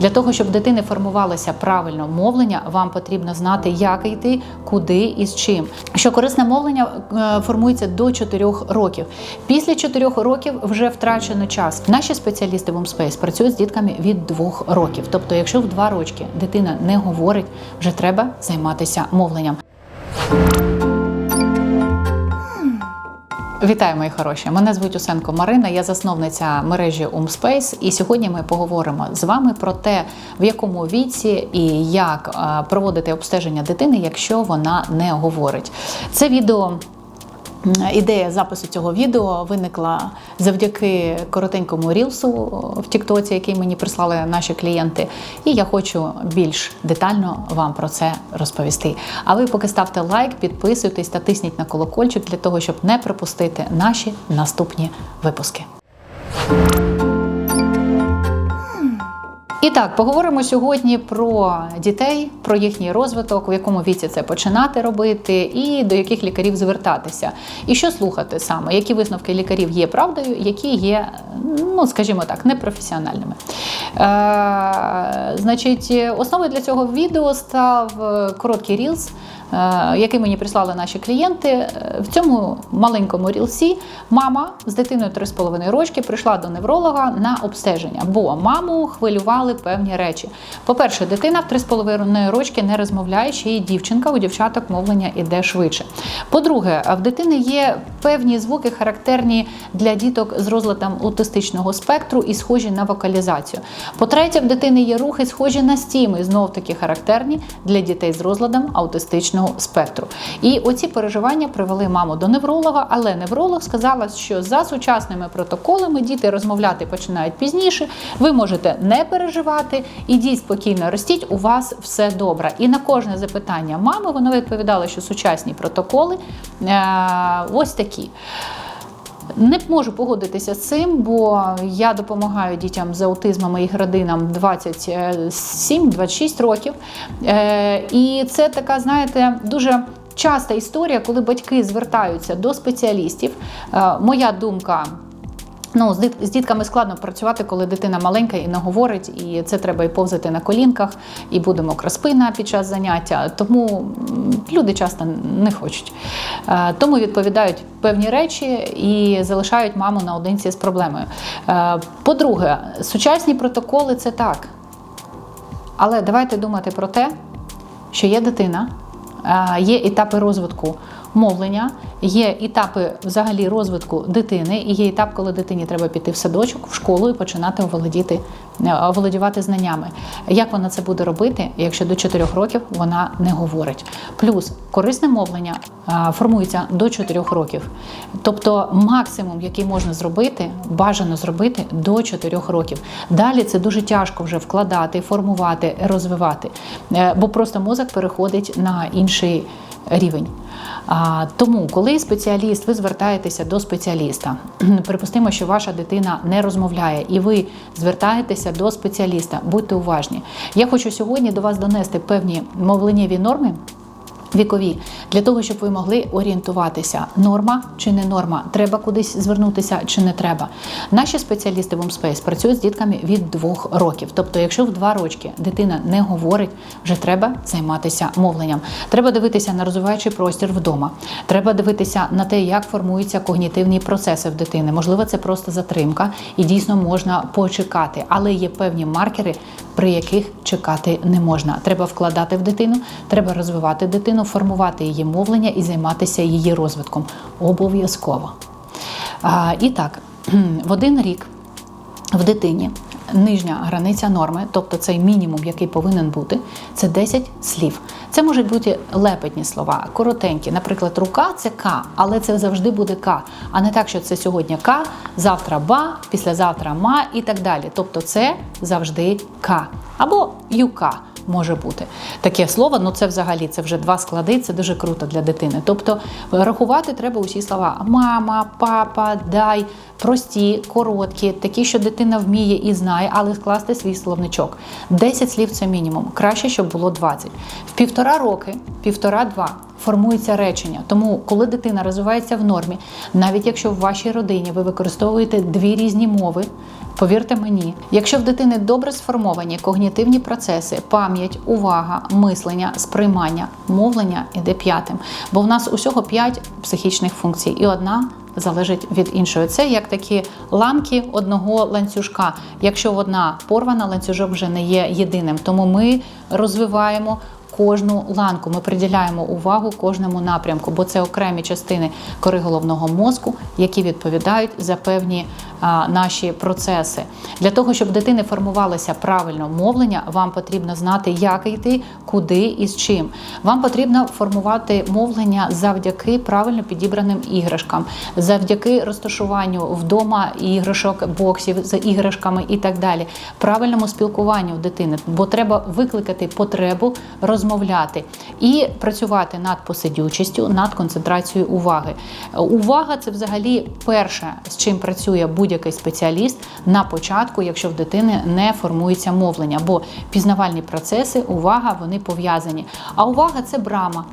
Для того, щоб дитини формувалося правильно мовлення, вам потрібно знати, як йти, куди і з чим. Що корисне мовлення е, формується до 4 років. Після 4 років вже втрачено час. Наші спеціалісти в Space працюють з дітками від 2 років. Тобто, якщо в 2 рочки дитина не говорить, вже треба займатися мовленням. Вітаю, мої хороші! Мене звуть Усенко Марина, я засновниця мережі Умспейс. І сьогодні ми поговоримо з вами про те, в якому віці і як е, проводити обстеження дитини, якщо вона не говорить. Це відео. Ідея запису цього відео виникла завдяки коротенькому рілсу в Тіктоці, який мені прислали наші клієнти. І я хочу більш детально вам про це розповісти. А ви поки ставте лайк, підписуйтесь та тисніть на колокольчик для того, щоб не пропустити наші наступні випуски. І так, поговоримо сьогодні про дітей, про їхній розвиток, в якому віці це починати робити, і до яких лікарів звертатися. І що слухати саме, які висновки лікарів є правдою, які є, ну скажімо так, непрофесіональними. Е, значить, основою для цього відео став е, короткий рілз. Е, Який мені прислали наші клієнти. Е, В цьому маленькому рілсі мама з дитиною 3,5 рочки прийшла до невролога на обстеження, бо маму хвилювали певні речі. По-перше, дитина в 3,5 рочки не розмовляє, ще й дівчинка, у дівчаток мовлення іде швидше. По-друге, в дитини є певні звуки, характерні для діток з розладом аутистичного спектру і схожі на вокалізацію. По-третє, в дитини є рухи, схожі на стіми, знов таки характерні для дітей з розладом аутистичного спектру. І оці переживання привели маму до невролога, але невролог сказала, що за сучасними протоколами діти розмовляти починають пізніше. Ви можете не переживати, ідіть спокійно ростіть, у вас все добре. І на кожне запитання мами вона відповідала, що сучасні протоколи е, ось такі. Не можу погодитися з цим, бо я допомагаю дітям з аутизмом і їх родинам 27-26 років. Е, І це така, знаєте, дуже часта історія, коли батьки звертаються до спеціалістів. Е, Моя думка. Ну, з, дітками складно працювати, коли дитина маленька і не говорить, і це треба і повзати на колінках, і буде мокра спина під час заняття. Тому люди часто не хочуть. Е, Тому відповідають певні речі і залишають маму наодинці з проблемою. Е, По-друге, сучасні протоколи це так. Але давайте думати про те, що є дитина, е, є етапи розвитку мовлення, є етапи взагалі розвитку дитини, і є етап, коли дитині треба піти в садочок, в школу і починати оволодіти, е, оволодівати знаннями. Як вона це буде робити, якщо до 4 років вона не говорить? Плюс корисне мовлення е, формується до 4 років. Тобто максимум, який можна зробити, бажано зробити до 4 років. Далі це дуже тяжко вже вкладати, формувати, розвивати, Е, бо просто мозок переходить на інший рівень. А, тому, коли спеціаліст, ви звертаєтеся до спеціаліста, припустимо, що ваша дитина не розмовляє, і ви звертаєтеся до спеціаліста, будьте уважні. Я хочу сьогодні до вас донести певні мовленнєві норми. Вікові для того, щоб ви могли орієнтуватися, норма чи не норма, треба кудись звернутися чи не треба. Наші спеціалісти в Умспейс працюють з дітками від двох років. Тобто, якщо в два рочки дитина не говорить, вже треба займатися мовленням. Треба дивитися на розвиваючий простір вдома. Треба дивитися на те, як формуються когнітивні процеси в дитини. Можливо, це просто затримка, і дійсно можна почекати, але є певні маркери, при яких чекати не можна. Треба вкладати в дитину, треба розвивати дитину, формувати її мовлення і займатися її розвитком. Обов'язково. І так, в один рік в дитині нижня границя норми, тобто цей мінімум, який повинен бути, це 10 слів. Це можуть бути лепетні слова, коротенькі. Наприклад, рука це К, але це завжди буде К, а не так, що це сьогодні К, завтра ба, післязавтра ма і так далі. Тобто це завжди К або юка. Може бути таке слово, ну це взагалі це вже два склади, це дуже круто для дитини. Тобто рахувати треба усі слова: мама, папа, дай, прості, короткі, такі, що дитина вміє і знає, але скласти свій словничок. 10 слів це мінімум. Краще, щоб було 20. В півтора роки, півтора-два формується речення. Тому, коли дитина розвивається в нормі, навіть якщо в вашій родині ви використовуєте дві різні мови. Повірте мені, якщо в дитини добре сформовані когнітивні процеси, пам'ять, увага, мислення, сприймання, мовлення іде п'ятим. Бо в нас усього п'ять психічних функцій, і одна залежить від іншої. Це як такі ланки одного ланцюжка. Якщо одна порвана, ланцюжок вже не є єдиним. Тому ми розвиваємо. Кожну ланку ми приділяємо увагу кожному напрямку, бо це окремі частини кори головного мозку, які відповідають за певні а, наші процеси. Для того щоб дитини формувалося правильно мовлення, вам потрібно знати, як йти, куди і з чим. Вам потрібно формувати мовлення завдяки правильно підібраним іграшкам, завдяки розташуванню вдома іграшок, боксів з іграшками і так далі, правильному спілкуванню дитини, бо треба викликати потребу розмовляти і працювати над посидючістю, над концентрацією уваги. Увага це взагалі перше, з чим працює будь-який спеціаліст на початку, якщо в дитини не формується мовлення, бо пізнавальні процеси, увага, вони пов'язані. А увага це брама.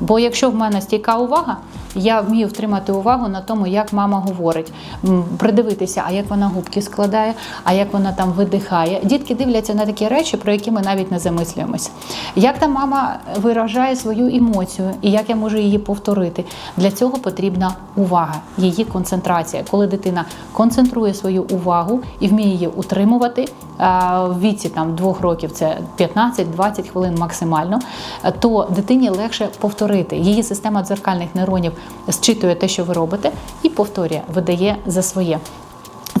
Бо якщо в мене стійка увага, я вмію втримати увагу на тому, як мама говорить, придивитися, а як вона губки складає, а як вона там видихає. Дітки дивляться на такі речі, про які ми навіть не замислюємося. Як та мама виражає свою емоцію і як я можу її повторити? Для цього потрібна увага, її концентрація. Коли дитина концентрує свою увагу і вміє її утримувати в віці там двох років, це 15-20 хвилин максимально, то дитині легше повторити. Її система дзеркальних нейронів зчитує те, що ви робите, і повторює, видає за своє.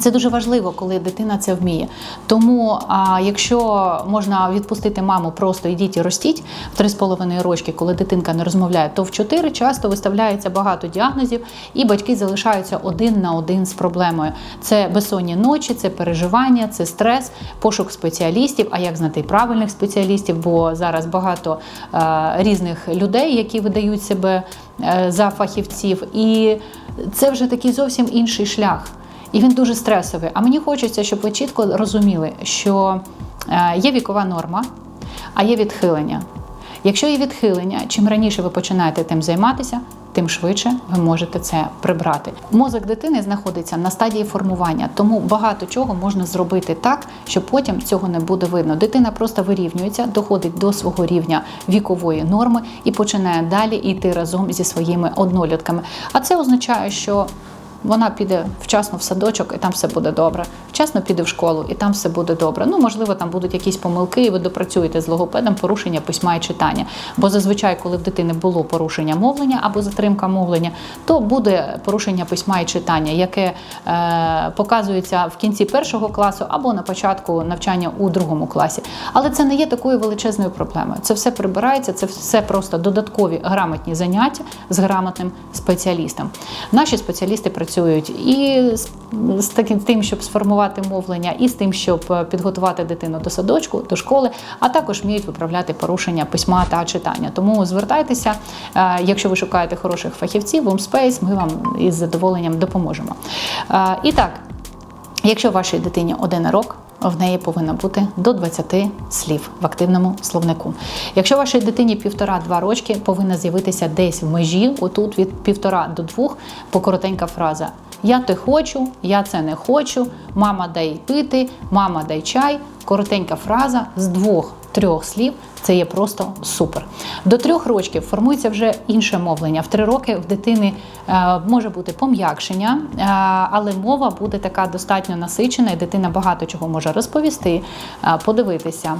Це дуже важливо, коли дитина це вміє. Тому, а, якщо можна відпустити маму, просто йдіть і ростіть в 3,5 рочки, коли дитинка не розмовляє, то в 4 часто виставляється багато діагнозів, і батьки залишаються один на один з проблемою. Це безсонні ночі, це переживання, це стрес, пошук спеціалістів. А як знайти правильних спеціалістів? Бо зараз багато е, різних людей, які видають себе е, за фахівців, і це вже такий зовсім інший шлях. І він дуже стресовий. А мені хочеться, щоб ви чітко розуміли, що е, є вікова норма, а є відхилення. Якщо є відхилення, чим раніше ви починаєте тим займатися, тим швидше ви можете це прибрати. Мозок дитини знаходиться на стадії формування, тому багато чого можна зробити так, що потім цього не буде видно. Дитина просто вирівнюється, доходить до свого рівня вікової норми і починає далі йти разом зі своїми однолітками. А це означає, що вона піде вчасно в садочок, і там все буде добре. Вчасно піде в школу, і там все буде добре. Ну, можливо, там будуть якісь помилки, і ви допрацюєте з логопедом порушення письма і читання. Бо зазвичай, коли в дитини було порушення мовлення або затримка мовлення, то буде порушення письма і читання, яке е, показується в кінці першого класу або на початку навчання у другому класі. Але це не є такою величезною проблемою. Це все прибирається, це все просто додаткові грамотні заняття з грамотним спеціалістом. Наші спеціалісти працюють і з, таким тим, щоб сформувати мовлення, і з тим, щоб е, підготувати дитину до садочку, до школи, а також вміють виправляти порушення письма та читання. Тому звертайтеся, е, якщо ви шукаєте хороших фахівців, Homespace, ми вам із задоволенням допоможемо. Е, І так, якщо вашій дитині один рок, в неї повинно бути до 20 слів в активному словнику. Якщо вашій дитині півтора-два рочки, повинна з'явитися десь в межі, отут від півтора до двох, покоротенька фраза. Я те хочу, я це не хочу, мама дай пити, мама дай чай. Коротенька фраза з двох. Трьох слів це є просто супер. До трьох років формується вже інше мовлення. В три роки в дитини е, може бути пом'якшення, е, але мова буде така достатньо насичена, і дитина багато чого може розповісти, е, подивитися.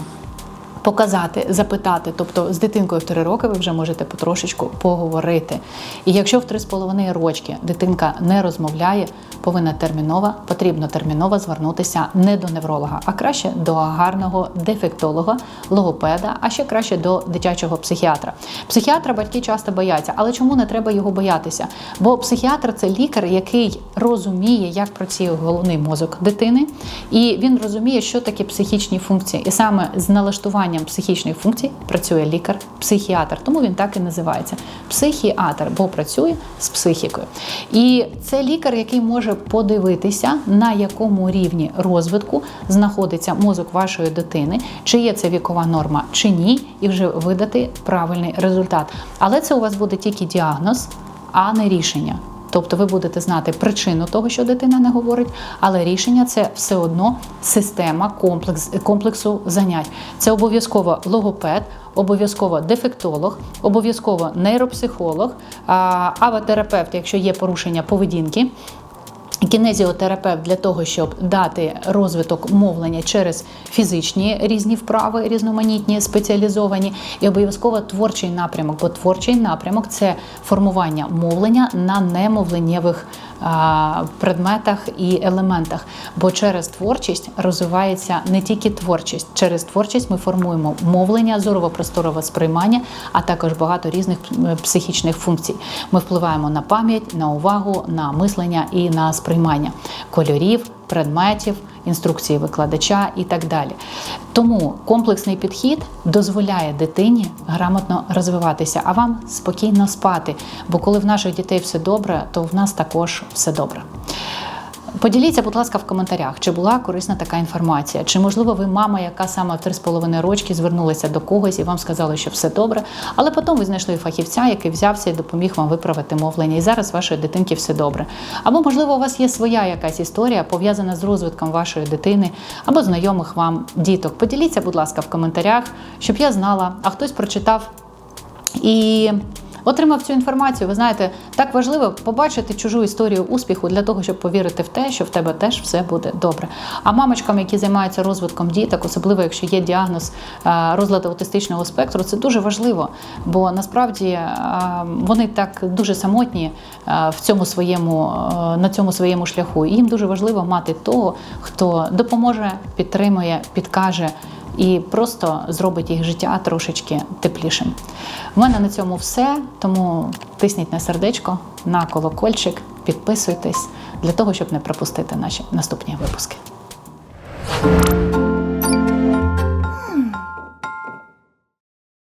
Показати, запитати, тобто з дитинкою в 3 роки ви вже можете потрошечку поговорити. І якщо в 3,5 рочки дитинка не розмовляє, повинна терміново, потрібно терміново звернутися не до невролога, а краще до гарного дефектолога, логопеда, а ще краще до дитячого психіатра. Психіатра батьки часто бояться, але чому не треба його боятися? Бо психіатр це лікар, який розуміє, як працює головний мозок дитини, і він розуміє, що таке психічні функції. І саме з налаштуванням психічних функцій працює лікар-психіатр. Тому він так і називається психіатр, бо працює з психікою. І це лікар, який може подивитися, на якому рівні розвитку знаходиться мозок вашої дитини, чи є це вікова норма, чи ні, і вже видати правильний результат. Але це у вас буде тільки діагноз, а не рішення. Тобто ви будете знати причину того, що дитина не говорить, але рішення це все одно система комплекс, комплексу занять. Це обов'язково логопед, обов'язково дефектолог, обов'язково нейропсихолог, а, авотерапевт, якщо є порушення поведінки. Кінезіотерапевт для того, щоб дати розвиток мовлення через фізичні різні вправи, різноманітні, спеціалізовані, і обов'язково творчий напрямок. Бо творчий напрямок це формування мовлення на немовленнєвих предметах і елементах. Бо через творчість розвивається не тільки творчість, через творчість ми формуємо мовлення, зорово-просторове сприймання, а також багато різних е, психічних функцій. Ми впливаємо на пам'ять, на увагу, на мислення і на сприймання кольорів, предметів, інструкції викладача і так далі. Тому комплексний підхід дозволяє дитині грамотно розвиватися, а вам спокійно спати. Бо коли в наших дітей все добре, то в нас також все добре. Поділіться, будь ласка, в коментарях, чи була корисна така інформація, чи можливо ви мама, яка саме в 3,5 рочки звернулася до когось і вам сказали, що все добре, але потім ви знайшли фахівця, який взявся і допоміг вам виправити мовлення, і зараз вашої дитинки все добре. Або можливо у вас є своя якась історія пов'язана з розвитком вашої дитини або знайомих вам діток. Поділіться, будь ласка, в коментарях, щоб я знала, а хтось прочитав і отримав цю інформацію. Ви знаєте, так важливо побачити чужу історію успіху для того, щоб повірити в те, що в тебе теж все буде добре. А мамочкам, які займаються розвитком діток, особливо якщо є діагноз е, розладу аутистичного спектру, це дуже важливо, бо насправді е, вони так дуже самотні е, в цьому своєму на цьому своєму шляху. І їм дуже важливо мати того, хто допоможе, підтримує, підкаже і просто зробить їх життя трошечки теплішим. У мене на цьому все. Тому тисніть на сердечко, на колокольчик, підписуйтесь для того, щоб не пропустити наші наступні випуски.